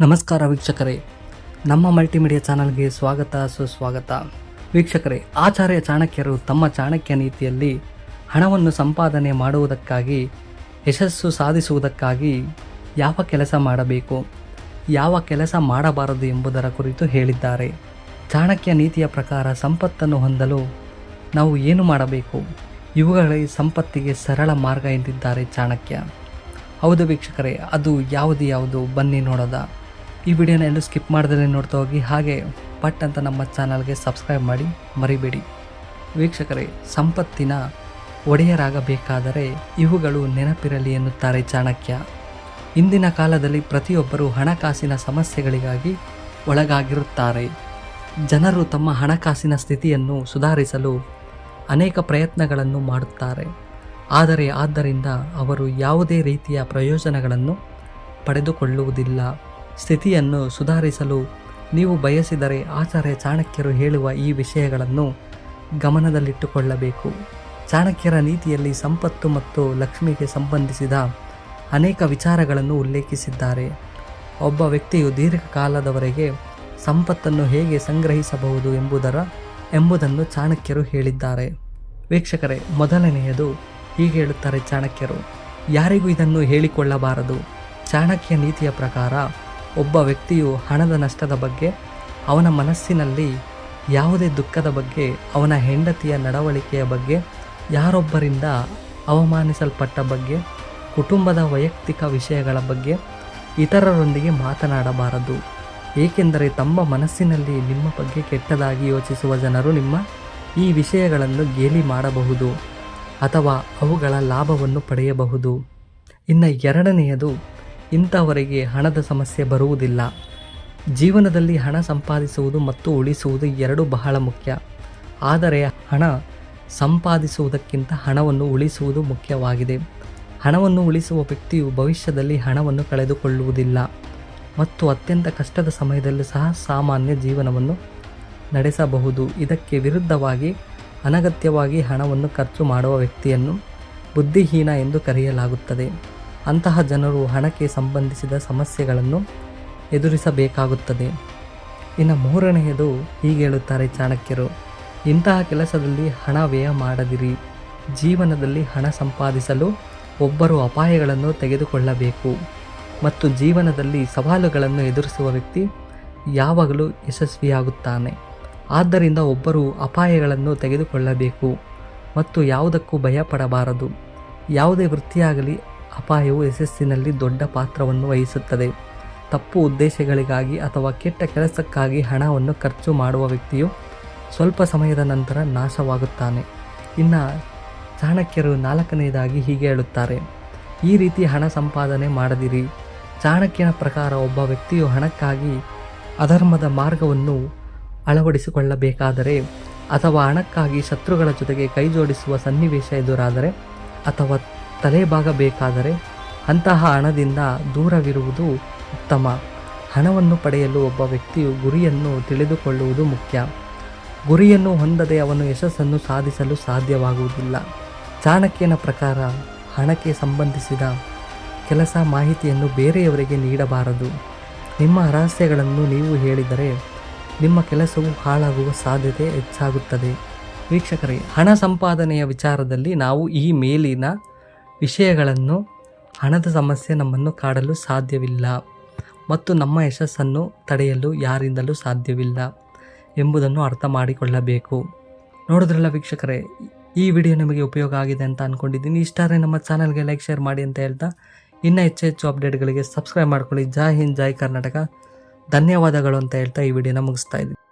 ನಮಸ್ಕಾರ ವೀಕ್ಷಕರೇ. ನಮ್ಮ ಮಲ್ಟಿಮೀಡಿಯಾ ಚಾನಲ್ಗೆ ಸ್ವಾಗತ, ಸುಸ್ವಾಗತ. ವೀಕ್ಷಕರೇ, ಆಚಾರ್ಯ ಚಾಣಕ್ಯರು ತಮ್ಮ ಚಾಣಕ್ಯ ನೀತಿಯಲ್ಲಿ ಹಣವನ್ನು ಸಂಪಾದನೆ ಮಾಡುವುದಕ್ಕಾಗಿ, ಯಶಸ್ಸು ಸಾಧಿಸುವುದಕ್ಕಾಗಿ ಯಾವ ಕೆಲಸ ಮಾಡಬೇಕು, ಯಾವ ಕೆಲಸ ಮಾಡಬಾರದು ಎಂಬುದರ ಕುರಿತು ಹೇಳಿದ್ದಾರೆ. ಚಾಣಕ್ಯ ನೀತಿಯ ಪ್ರಕಾರ ಸಂಪತ್ತನ್ನು ಹೊಂದಲು ನಾವು ಏನು ಮಾಡಬೇಕು? ಇವುಗಳೇ ಸಂಪತ್ತಿಗೆ ಸರಳ ಮಾರ್ಗ ಎಂದಿದ್ದಾರೆ ಚಾಣಕ್ಯ. ಹೌದು ವೀಕ್ಷಕರೇ, ಅದು ಯಾವುದು ಯಾವುದು? ಬನ್ನಿ ನೋಡೋದ. ಈ ವಿಡಿಯೋನ ಎಲ್ಲೂ ಸ್ಕಿಪ್ ಮಾಡದೇ ನೋಡ್ತಾ ಹೋಗಿ. ಹಾಗೆ ಪಟ್ ಅಂತ ನಮ್ಮ ಚಾನಲ್ಗೆ ಸಬ್ಸ್ಕ್ರೈಬ್ ಮಾಡಿ ಮರಿಬೇಡಿ. ವೀಕ್ಷಕರೇ, ಸಂಪತ್ತಿನ ಒಡೆಯರಾಗಬೇಕಾದರೆ ಇವುಗಳು ನೆನಪಿರಲಿ ಎನ್ನುತ್ತಾರೆ ಚಾಣಕ್ಯ. ಇಂದಿನ ಕಾಲದಲ್ಲಿ ಪ್ರತಿಯೊಬ್ಬರು ಹಣಕಾಸಿನ ಸಮಸ್ಯೆಗಳಿಗಾಗಿ ಒಳಗಾಗಿರುತ್ತಾರೆ. ಜನರು ತಮ್ಮ ಹಣಕಾಸಿನ ಸ್ಥಿತಿಯನ್ನು ಸುಧಾರಿಸಲು ಅನೇಕ ಪ್ರಯತ್ನಗಳನ್ನು ಮಾಡುತ್ತಾರೆ. ಆದರೆ ಆದ್ದರಿಂದ ಅವರು ಯಾವುದೇ ರೀತಿಯ ಪ್ರಯೋಜನಗಳನ್ನು ಪಡೆದುಕೊಳ್ಳುವುದಿಲ್ಲ. ಸ್ಥಿತಿಯನ್ನು ಸುಧಾರಿಸಲು ನೀವು ಬಯಸಿದರೆ ಆಚಾರ್ಯ ಚಾಣಕ್ಯರು ಹೇಳುವ ಈ ವಿಷಯಗಳನ್ನು ಗಮನದಲ್ಲಿಟ್ಟುಕೊಳ್ಳಬೇಕು. ಚಾಣಕ್ಯರ ನೀತಿಯಲ್ಲಿ ಸಂಪತ್ತು ಮತ್ತು ಲಕ್ಷ್ಮಿಗೆ ಸಂಬಂಧಿಸಿದ ಅನೇಕ ವಿಚಾರಗಳನ್ನು ಉಲ್ಲೇಖಿಸಿದ್ದಾರೆ. ಒಬ್ಬ ವ್ಯಕ್ತಿಯು ದೀರ್ಘಕಾಲದವರೆಗೆ ಸಂಪತ್ತನ್ನು ಹೇಗೆ ಸಂಗ್ರಹಿಸಬಹುದು ಎಂಬುದರ, ಎಂಬುದನ್ನು ಚಾಣಕ್ಯರು ಹೇಳಿದ್ದಾರೆ. ವೀಕ್ಷಕರೇ, ಮೊದಲನೆಯದು ಹೀಗೆ ಹೇಳುತ್ತಾರೆ ಚಾಣಕ್ಯರು, ಯಾರಿಗೂ ಇದನ್ನು ಹೇಳಿಕೊಳ್ಳಬಾರದು. ಚಾಣಕ್ಯ ನೀತಿಯ ಪ್ರಕಾರ ಒಬ್ಬ ವ್ಯಕ್ತಿಯು ಹಣದ ನಷ್ಟದ ಬಗ್ಗೆ, ಅವನ ಮನಸ್ಸಿನಲ್ಲಿ ಯಾವುದೇ ದುಃಖದ ಬಗ್ಗೆ, ಅವನ ಹೆಂಡತಿಯ ನಡವಳಿಕೆಯ ಬಗ್ಗೆ, ಯಾರೊಬ್ಬರಿಂದ ಅವಮಾನಿಸಲ್ಪಟ್ಟ ಬಗ್ಗೆ, ಕುಟುಂಬದ ವೈಯಕ್ತಿಕ ವಿಷಯಗಳ ಬಗ್ಗೆ ಇತರರೊಂದಿಗೆ ಮಾತನಾಡಬಾರದು. ಏಕೆಂದರೆ ತಮ್ಮ ಮನಸ್ಸಿನಲ್ಲಿ ನಿಮ್ಮ ಬಗ್ಗೆ ಕೆಟ್ಟದಾಗಿ ಯೋಚಿಸುವ ಜನರು ನಿಮ್ಮ ಈ ವಿಷಯಗಳನ್ನು ಗೇಲಿ ಮಾಡಬಹುದು ಅಥವಾ ಅವುಗಳ ಲಾಭವನ್ನು ಪಡೆಯಬಹುದು. ಇನ್ನು ಎರಡನೆಯದು ಇಂಥವರಿಗೆ ಹಣದ ಸಮಸ್ಯೆ ಬರುವುದಿಲ್ಲ. ಜೀವನದಲ್ಲಿ ಹಣ ಸಂಪಾದಿಸುವುದು ಮತ್ತು ಉಳಿಸುವುದು ಎರಡೂ ಬಹಳ ಮುಖ್ಯ. ಆದರೆ ಹಣ ಸಂಪಾದಿಸುವುದಕ್ಕಿಂತ ಹಣವನ್ನು ಉಳಿಸುವುದು ಮುಖ್ಯವಾಗಿದೆ. ಹಣವನ್ನು ಉಳಿಸುವ ವ್ಯಕ್ತಿಯು ಭವಿಷ್ಯದಲ್ಲಿ ಹಣವನ್ನು ಕಳೆದುಕೊಳ್ಳುವುದಿಲ್ಲ ಮತ್ತು ಅತ್ಯಂತ ಕಷ್ಟದ ಸಮಯದಲ್ಲೂ ಸಹ ಸಾಮಾನ್ಯ ಜೀವನವನ್ನು ನಡೆಸಬಹುದು. ಇದಕ್ಕೆ ವಿರುದ್ಧವಾಗಿ ಅನಗತ್ಯವಾಗಿ ಹಣವನ್ನು ಖರ್ಚು ಮಾಡುವ ವ್ಯಕ್ತಿಯನ್ನು ಬುದ್ಧಿಹೀನ ಎಂದು ಕರೆಯಲಾಗುತ್ತದೆ. ಅಂತಹ ಜನರು ಹಣಕ್ಕೆ ಸಂಬಂಧಿಸಿದ ಸಮಸ್ಯೆಗಳನ್ನು ಎದುರಿಸಬೇಕಾಗುತ್ತದೆ. ಇನ್ನು ಮೂರನೆಯದು ಹೇಳುತ್ತಾರೆ ಚಾಣಕ್ಯರು, ಇಂತಹ ಕೆಲಸದಲ್ಲಿ ಹಣ ವ್ಯಯ ಮಾಡದಿರಿ. ಜೀವನದಲ್ಲಿ ಹಣ ಸಂಪಾದಿಸಲು ಒಬ್ಬರು ಅಪಾಯಗಳನ್ನು ತೆಗೆದುಕೊಳ್ಳಬೇಕು. ಮತ್ತು ಜೀವನದಲ್ಲಿ ಸವಾಲುಗಳನ್ನು ಎದುರಿಸುವ ವ್ಯಕ್ತಿ ಯಾವಾಗಲೂ ಯಶಸ್ವಿಯಾಗುತ್ತಾನೆ. ಆದ್ದರಿಂದ ಒಬ್ಬರು ಅಪಾಯಗಳನ್ನು ತೆಗೆದುಕೊಳ್ಳಬೇಕು ಮತ್ತು ಯಾವುದಕ್ಕೂ ಭಯಪಡಬಾರದು. ಯಾವುದೇ ವೃತ್ತಿಯಾಗಲಿ ಅಪಾಯವು ಯಶಸ್ಸಿನಲ್ಲಿ ದೊಡ್ಡ ಪಾತ್ರವನ್ನು ವಹಿಸುತ್ತದೆ. ತಪ್ಪು ಉದ್ದೇಶಗಳಿಗಾಗಿ ಅಥವಾ ಕೆಟ್ಟ ಕೆಲಸಕ್ಕಾಗಿ ಹಣವನ್ನು ಖರ್ಚು ಮಾಡುವ ವ್ಯಕ್ತಿಯು ಸ್ವಲ್ಪ ಸಮಯದ ನಂತರ ನಾಶವಾಗುತ್ತಾನೆ. ಇನ್ನು ಚಾಣಕ್ಯರು ನಾಲ್ಕನೆಯದಾಗಿ ಹೀಗೆ ಹೇಳುತ್ತಾರೆ. ಈ ರೀತಿ ಹಣ ಸಂಪಾದನೆ ಮಾಡದಿರಿ. ಚಾಣಕ್ಯನ ಪ್ರಕಾರ ಒಬ್ಬ ವ್ಯಕ್ತಿಯು ಹಣಕ್ಕಾಗಿ ಅಧರ್ಮದ ಮಾರ್ಗವನ್ನು ಅಳವಡಿಸಿಕೊಳ್ಳಬೇಕಾದರೆ ಅಥವಾ ಹಣಕ್ಕಾಗಿ ಶತ್ರುಗಳ ಜೊತೆಗೆ ಕೈಜೋಡಿಸುವ ಸನ್ನಿವೇಶ ಎದುರಾದರೆ ಅಥವಾ ತಲೆಬಾಗಬೇಕಾದರೆ ಅಂತಹ ಹಣದಿಂದ ದೂರವಿರುವುದು ಉತ್ತಮ. ಹಣವನ್ನು ಪಡೆಯಲು ಒಬ್ಬ ವ್ಯಕ್ತಿಯು ಗುರಿಯನ್ನು ತಿಳಿದುಕೊಳ್ಳುವುದು ಮುಖ್ಯ. ಗುರಿಯನ್ನು ಹೊಂದದೆ ಅವನು ಯಶಸ್ಸನ್ನು ಸಾಧಿಸಲು ಸಾಧ್ಯವಾಗುವುದಿಲ್ಲ. ಚಾಣಕ್ಯನ ಪ್ರಕಾರ ಹಣಕ್ಕೆ ಸಂಬಂಧಿಸಿದ ಕೆಲಸ ಮಾಹಿತಿಯನ್ನು ಬೇರೆಯವರಿಗೆ ನೀಡಬಾರದು. ನಿಮ್ಮ ರಹಸ್ಯಗಳನ್ನು ನೀವು ಹೇಳಿದರೆ ನಿಮ್ಮ ಕೆಲಸವು ಹಾಳಾಗುವ ಸಾಧ್ಯತೆ ಹೆಚ್ಚಾಗುತ್ತದೆ. ವೀಕ್ಷಕರೇ, ಹಣ ಸಂಪಾದನೆಯ ವಿಚಾರದಲ್ಲಿ ನಾವು ಈ ಮೇಲಿನ ವಿಷಯಗಳನ್ನು ಹಣದ ಸಮಸ್ಯೆ ನಮ್ಮನ್ನು ಕಾಡಲು ಸಾಧ್ಯವಿಲ್ಲ ಮತ್ತು ನಮ್ಮ ಯಶಸ್ಸನ್ನು ತಡೆಯಲು ಯಾರಿಂದಲೂ ಸಾಧ್ಯವಿಲ್ಲ ಎಂಬುದನ್ನು ಅರ್ಥ ಮಾಡಿಕೊಳ್ಳಬೇಕು. ನೋಡಿದ್ರಲ್ಲ ವೀಕ್ಷಕರೇ, ಈ ವಿಡಿಯೋ ನಿಮಗೆ ಉಪಯೋಗ ಆಗಿದೆ ಅಂತ ಅಂದ್ಕೊಂಡಿದ್ದೀನಿ ಇಷ್ಟಾರೆ ನಮ್ಮ ಚಾನಲ್ಗೆ ಲೈಕ್, ಶೇರ್ ಮಾಡಿ ಅಂತ ಹೇಳ್ತಾ ಇನ್ನೂ ಹೆಚ್ಚು ಹೆಚ್ಚು ಅಪ್ಡೇಟ್ಗಳಿಗೆ ಸಬ್ಸ್ಕ್ರೈಬ್ ಮಾಡ್ಕೊಳ್ಳಿ. ಜೈ ಹಿಂದ್, ಜೈ ಕರ್ನಾಟಕ. ಧನ್ಯವಾದಗಳು ಅಂತ ಹೇಳ್ತಾ ಈ ವಿಡಿಯೋನ ಮುಗಿಸ್ತಾ ಇದ್ದೀನಿ.